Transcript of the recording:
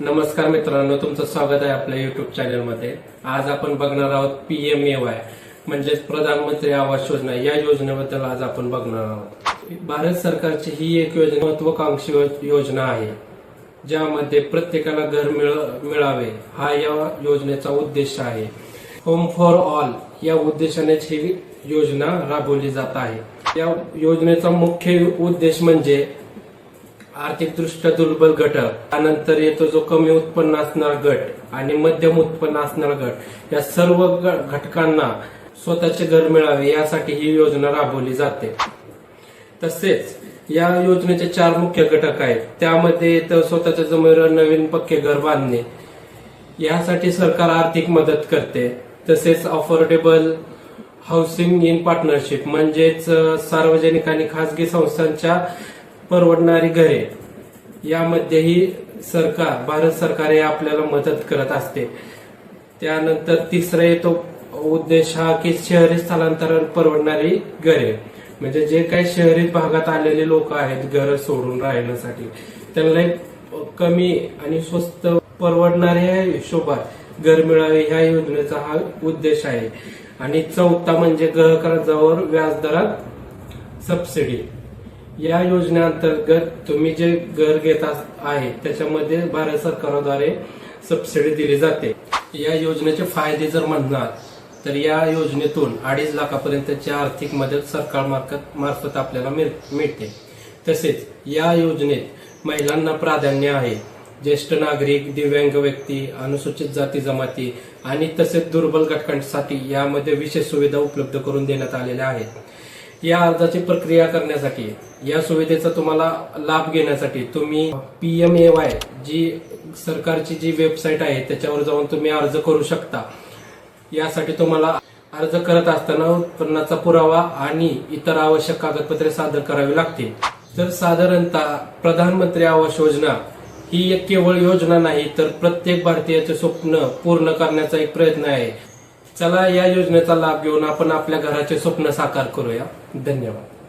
नमस्कार मित्रांनो तुमचं स्वागत आहे आपल्या युट्यूब चॅनलमध्ये आज आपण बघणार आहोत पी एम ए वाय म्हणजेच प्रधानमंत्री आवास योजना. या योजनेबद्दल आज आपण बघणार आहोत. भारत सरकारची ही एक योजना महत्वाकांक्षी योजना आहे ज्यामध्ये प्रत्येकाला घर मिळ- मिळावे. हा या योजनेचा उद्देश आहे. होम फॉर ऑल या उद्देशानेच ही योजना राबवली जात आहे. या योजनेचा मुख्य उद्देश म्हणजे आर्थिकदृष्ट्या दुर्बल घटक. त्यानंतर येतो जो कमी उत्पन्न असणार गट आणि मध्यम उत्पन्न असणार गट. या सर्व घटकांना स्वतःचे घर मिळावे यासाठी ही योजना राबवली जाते. तसेच या योजनेचे चार मुख्य घटक आहेत. त्यामध्ये येतं स्वतःच्या जमिनीवर नवीन पक्के घर बांधणे. यासाठी सरकार आर्थिक मदत करते. तसेच अफोर्डेबल हाऊसिंग इन पार्टनरशिप म्हणजेच सार्वजनिक आणि खासगी संस्थांच्या परवडणारी घरे यामध्येही सरकार भारत सरकार हे आपल्याला मदत करत असते. त्यानंतर तिसरा येतो उद्देश हा की शहरी स्थलांतरण परवडणारी घरे. म्हणजे जे काही शहरी भागात आलेले लोक आहेत घर सोडून राहण्यासाठी त्यांना एक कमी आणि स्वस्त परवडणाऱ्या हिशोबात घर मिळावे ह्या योजनेचा हा उद्देश आहे. आणि चौथा म्हणजे गृहकर्जावर व्याजदरात सबसिडी या योजनेअंतर्गत तुम्ही जे घर घेत आहे त्याच्यामध्ये भारत सरकारद्वारे सबसिडी दिली जाते. या योजनेचे फायदे जर म्हणणार तर या योजनेतून अडीच लाखापर्यंतची आर्थिक मदत सरकार मार्फत मार्फत आपल्याला मिळ- मिळते. तसेच या योजनेत महिलांना प्राधान्य आहे. ज्येष्ठ नागरिक दिव्यांग व्यक्ती अनुसूचित जाती जमाती आणि तसेच दुर्बल घटकांसाठी यामध्ये विशेष सुविधा उपलब्ध करून देण्यात आलेल्या आहेत. या अर्जाची प्रक्रिया करण्यासाठी या सुविधेचा तुम्हाला लाभ घेण्यासाठी तुम्ही P M A Y G सरकारची जी वेबसाईट आहे त्याच्यावर जाऊन तुम्ही अर्ज करू शकता. यासाठी तुम्हाला अर्ज करत असताना उत्पन्नाचा पुरावा आणि इतर आवश्यक कागदपत्रे सादर करावी लागतील. तर साधारणतः प्रधानमंत्री आवास योजना ही एक केवळ योजना नाही तर प्रत्येक भारतीयाचे स्वप्न पूर्ण करण्याचा एक प्रयत्न आहे. चला या योजनेचा लाभ घेऊन आपण आपल्या घराचे स्वप्न साकार करूया. धन्यवाद.